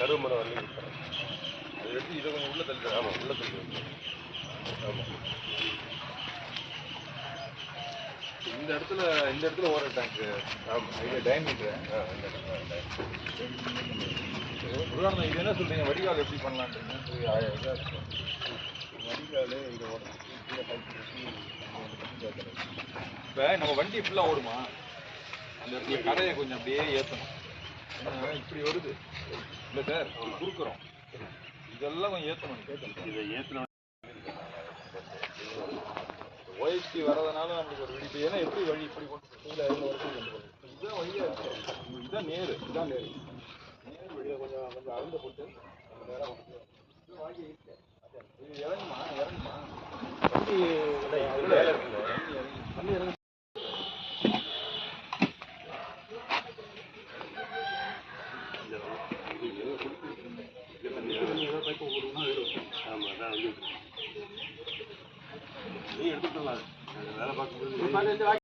கருமரம் வந்து விட்டுறேன் எடுத்து இதை கொஞ்சம் உள்ள தள்ளி ஆமாம் உள்ள தள்ளி ஆமாம் இந்த இடத்துல இந்த இடத்துல ஓடுற டேங்க்கு ஆமாம் இது டயமீட்டர் ஆ இந்த உதாரணம் இது என்ன சொல்றீங்க? வடிகால் எப்படி பண்ணலான்றீங்க? சரி, ஆ- இதா இருக்கு. வடிகால் இது ஓடும் இப்போ நம்ம வண்டி ஃபுல்லாக ஓடுமா? அந்த இடத்துல கடையை கொஞ்சம் அப்படியே ஏற்றணும் இப்படி வருது. இல்ல சார் குறுக்குறோம். இதெல்லாம் கொஞ்சம் ஏத்தணும் இதை ஏற்றின ஓஎஸ்டி வரதுனால நம்மளுக்கு ஒரு வழி. ஏன்னா எப்படி வழி இப்படி கொண்டு கீழே வரைக்கும் கொண்டு போகுது. இதுதான் வழியா இருக்கு இதுதான் நேரு. இதுதான் நேரு. நேர் வழியா கொஞ்சம் கொஞ்சம் அழுந்த போட்டு நேரம் கொண்டு போய். இது வாங்கி இருக்கு. இது இறங்குமா? இறங்குமா? வண்டி இது மேலே இருக்குல்ல வண்டி இறங்கி வண்டி இறங்கி ஆமாம் அதான் வந்து நீ எடுத்துக்கலாம் வேலை பார்க்கும்போது